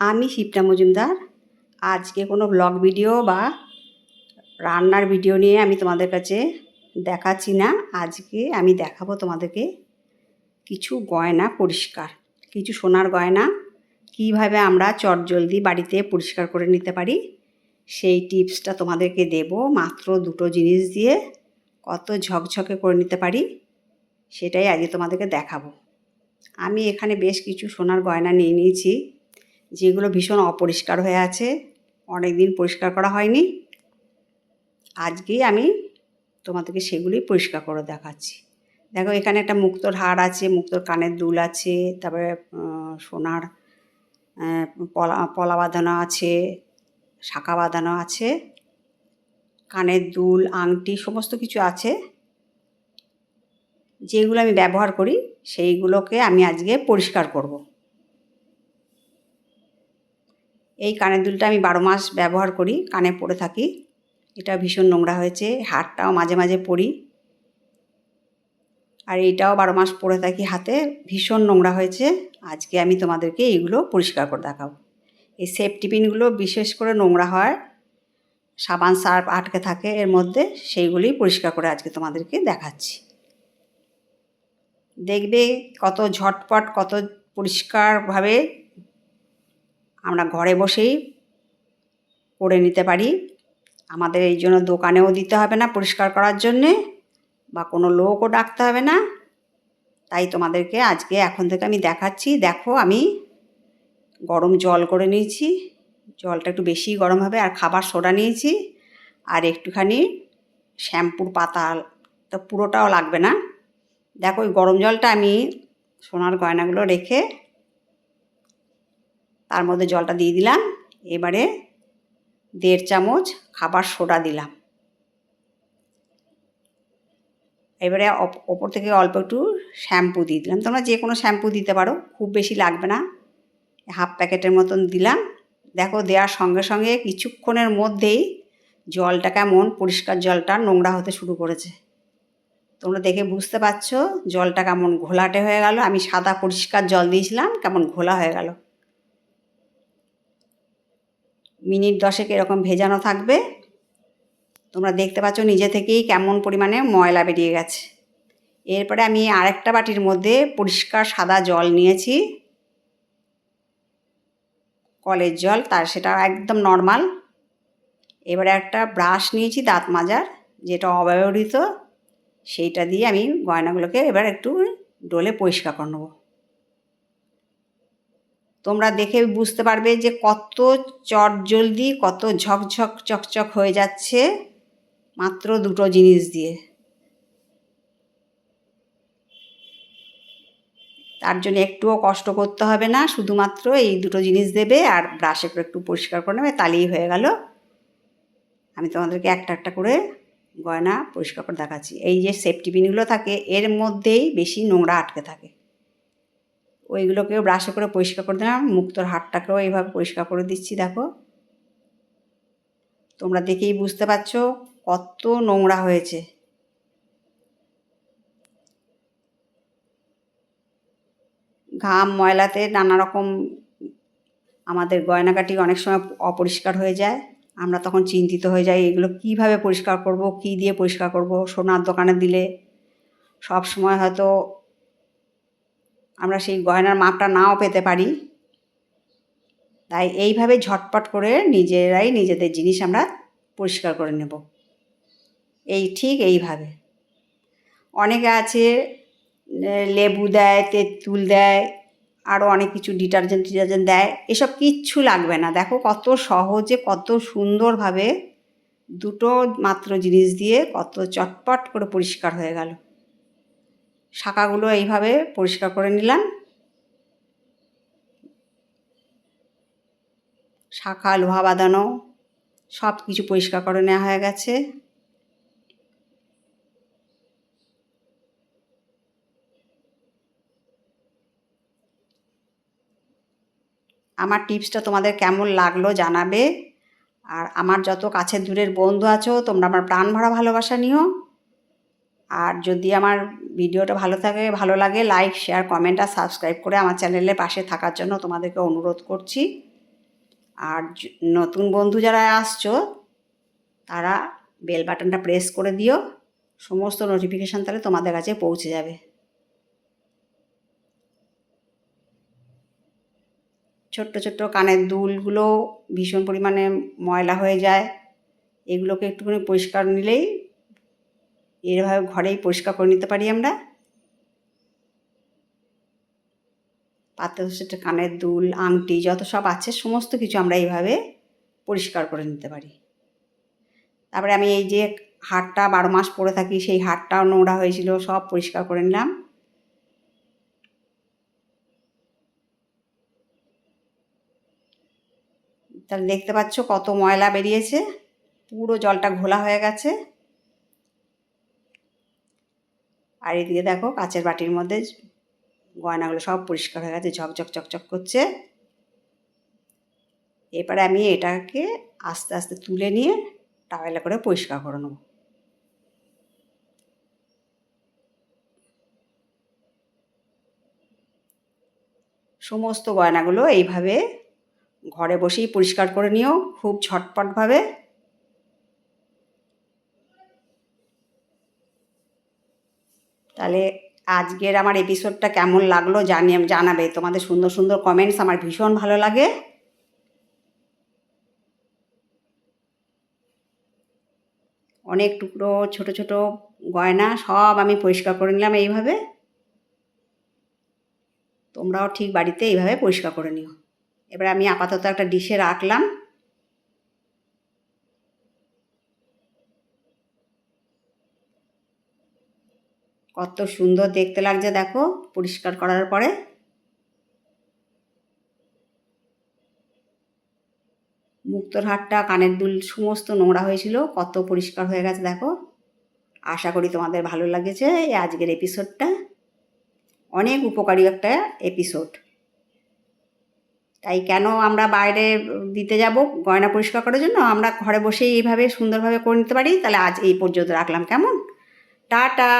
আমি শিপ্রা মজুমদার। আজকে কোনো ব্লগ ভিডিও বা রান্নার ভিডিও নিয়ে আমি তোমাদের কাছে দেখাচ্ছি না। আজকে আমি দেখাবো তোমাদেরকে কিছু গয়না পরিষ্কার, কিছু সোনার গয়না, কীভাবে আমরা চটজলদি বাড়িতে পরিষ্কার করে নিতে পারি, সেই টিপসটা তোমাদেরকে দেব। মাত্র দুটো জিনিস দিয়ে কত ঝকঝকে করে নিতে পারি, সেটাই আজকে তোমাদেরকে দেখাবো। আমি এখানে বেশ কিছু সোনার গয়না নিয়ে নিয়েছি। যেগুলো ভীষণ অপরিষ্কার হয়ে আছে অনেক দিন পরিষ্কার করা হয়নি। আজকেই আমি তোমাদেরকে সেগুলি পরিষ্কার করে দেখাচ্ছি। দেখো, এখানে একটা মুক্তোর হার আছে মুক্তোর কানের দুল আছে, তারপরে সোনার পলা পলা বাঁধানো আছে, শাঁখা বাঁধানো আছে, কানের দুল, আংটি, সমস্ত কিছু আছে। যেগুলো আমি ব্যবহার করি, সেইগুলোকে আমি আজকে পরিষ্কার করব। এই কানের দুলটা আমি বারো মাস ব্যবহার করি, কানে পরে থাকি। এটা ভীষণ নোংরা হয়েছে, হারটাও মাঝে মাঝে পরি। আর এইটাও বারো মাস পরে থাকি হাতে, ভীষণ নোংরা হয়েছে। আজকে আমি তোমাদেরকে এইগুলো পরিষ্কার করে দেখাবো। এই সেফটি পিনগুলো বিশেষ করে নোংরা হয়, সাবান সার্ফ আটকে থাকে এর মধ্যে সেইগুলি পরিষ্কার করে আজকে তোমাদেরকে দেখাচ্ছি। দেখবে কত ঝটপট, কত পরিষ্কারভাবে আমরা ঘরে বসেই করে নিতে পারি। আমাদের এই জন্য দোকানেও দিতে হবে না পরিষ্কার করার জন্যে বা কোনো লোকও ডাকতে হবে না। তাই তোমাদেরকে আজকে এখন থেকে আমি দেখাচ্ছি। দেখো আমি গরম জল করে নিয়েছি। জলটা একটু বেশি গরম হবে আর খাবার সোডা নিয়েছি। আর একটুখানি শ্যাম্পুর পাতা তো পুরোটাও লাগবে না। দেখো ওই গরম জলটা আমি সোনার গয়নাগুলো রেখে তার মধ্যে জলটা দিয়ে দিলাম। এবারে দেড় চামচ খাবার সোডা দিলাম। এবারে ওপর থেকে অল্প একটু শ্যাম্পু দিয়ে দিলাম। তোমরা যে কোনো শ্যাম্পু দিতে পারো, খুব বেশি লাগবে না। হাফ প্যাকেটের মতন দিলাম। দেখো, দেওয়ার সঙ্গে সঙ্গে কিছুক্ষণের মধ্যেই জলটা কেমন পরিষ্কার জলটা নোংরা হতে শুরু করেছে। তোমরা দেখে বুঝতে পারছ জলটা কেমন ঘোলাটে হয়ে গেল। আমি সাদা পরিষ্কার জল দিয়েছিলাম, কেমন ঘোলা হয়ে গেল। মিনিট দশেক এরকম ভেজানো থাকবে। তোমরা দেখতে পাচ্ছ নিজে থেকেই কেমন পরিমাণে ময়লা বেরিয়ে গেছে। এরপরে আমি আরেকটা বাটির মধ্যে পরিষ্কার সাদা জল নিয়েছি। কলের জল, তার সেটা একদম নর্মাল। এবারে একটা ব্রাশ নিয়েছি দাঁত মাজার, যেটা অব্যবহৃত। সেইটা দিয়ে আমি গয়নাগুলোকে এবার একটু ডোলে পরিষ্কার করে নেব। তোমরা দেখে বুঝতে পারবে যে কত চট জলদি, কত ঝকঝক, চকচক হয়ে যাচ্ছে মাত্র দুটো জিনিস দিয়ে। তার জন্য একটুও কষ্ট করতে হবে না, শুধুমাত্র এই দুটো জিনিস দেবে আর ব্রাশে করে একটু পরিষ্কার করে নেবে, তাহলেই হয়ে গেল। আমি তোমাদেরকে একটা একটা করে গয়না পরিষ্কার করে দেখাচ্ছি। এই যে সেফটি পিনগুলো থাকে, এর মধ্যেই বেশি নোংরা আটকে থাকে। ওইগুলোকেও ব্রাশে করে পরিষ্কার করে দিলাম, মুক্তোর হাতটাকেও এইভাবে পরিষ্কার করে দিচ্ছি, দেখো। তোমরা দেখেই বুঝতে পারছ কত নোংরা হয়েছে। ঘাম, ময়লাতে নানা রকম আমাদের গয়নাকাটি অনেক সময় অপরিষ্কার হয়ে যায়। আমরা তখন চিন্তিত হয়ে যাই, এগুলো কীভাবে পরিষ্কার করব, কী দিয়ে পরিষ্কার করব, সোনার দোকানে দিলে সব সময় হয়তো আমরা সেই গয়নার মাপটা নাও পেতে পারি। তাই এইভাবে ঝটপট করে নিজেরাই নিজেদের জিনিস আমরা পরিষ্কার করে নেব। এই ঠিক এইভাবে। অনেকে আছে লেবু দেয়, তেঁতুল দেয় আরও অনেক কিছু ডিটারজেন্ট টিটারজেন্ট দেয়, এসব কিচ্ছু লাগবে না। দেখো কত সহজে, কত সুন্দরভাবে দুটো মাত্র জিনিস দিয়ে কত চটপট করে পরিষ্কার হয়ে গেল। শাখাগুলো এইভাবে পরিষ্কার করে নিলাম। শাখা, লোহা বাঁধানো সব কিছু পরিষ্কার করে নেওয়া হয়ে গেছে। আমার টিপসটা তোমাদের কেমন লাগল জানাবে। আর আমার যত কাছের দূরের বন্ধু আছো, তোমরা আমার প্রাণ ভরা ভালোবাসা নিও। আর যদি আমার ভিডিওটা ভালো থাকে, ভালো লাগে লাইক শেয়ার কমেন্ট আর সাবস্ক্রাইব করে আমার চ্যানেলের পাশে থাকার জন্য তোমাদেরকে অনুরোধ করছি। আর নতুন বন্ধু যারা আসছো, তারা বেল বাটনটা প্রেস করে দিও। সমস্ত নোটিফিকেশান তাহলে তোমাদের কাছে পৌঁছে যাবে। ছোট্ট ছোট্ট কানের দুলগুলো ভীষণ পরিমাণে ময়লা হয়ে যায়। এগুলোকে একটুখানি পরিষ্কার নিলেই এভাবে ঘরেই পরিষ্কার করে নিতে পারি আমরা। পাতে সেটা কানের দুল, আংটি যত সব আছে, সমস্ত কিছু আমরা এইভাবে পরিষ্কার করে নিতে পারি। তারপরে আমি এই যে হাটটা বারো মাস পরে থাকি, সেই হাটটাও নোংরা হয়েছিল, সব পরিষ্কার করে নিলাম। তাহলে দেখতে পাচ্ছ কত ময়লা বেরিয়েছে, পুরো জলটা ঘোলা হয়ে গেছে। আর এদিকে দেখো কাচের বাটির মধ্যে গয়নাগুলো সব পরিষ্কার হয়ে গেছে, ঝকঝক চকচক করছে। এবারে আমি এটাকে আস্তে আস্তে তুলে নিয়ে টাওয়েলে করে পরিষ্কার করে নেব। সমস্ত গয়নাগুলো এইভাবে ঘরে বসেই পরিষ্কার করে নিও, খুব ঝটপটভাবে। তাহলে আজকের আমার এপিসোডটা কেমন লাগল জানি জানাবে। তোমাদের সুন্দর সুন্দর কমেন্টস আমার ভীষণ ভালো লাগে। অনেক টুকরো, ছোট ছোট গয়না সব আমি পরিষ্কার করে নিলাম এইভাবে। তোমরাও ঠিক বাড়িতে এইভাবে পরিষ্কার করে নিও। এবার আমি আপাতত একটা ডিশে রাখলাম। কত সুন্দর দেখতে লাগছে দেখো, পরিষ্কার করার পরে। মুক্তোর হাটটা, কানের দুল, সমস্ত নোংরা হয়েছিল, কত পরিষ্কার হয়ে গেছে দেখো। আশা করি তোমাদের ভালো লাগেছে এই আজকের এপিসোডটা অনেক উপকারী একটা এপিসোড তাই কেন আমরা বাইরে দিতে যাব, গয়না পরিষ্কার করার জন্য? আমরা ঘরে বসেই এইভাবে সুন্দরভাবে করে নিতে পারি। তাহলে আজ এই পর্যন্ত রাখলাম। কেমন? টাটা!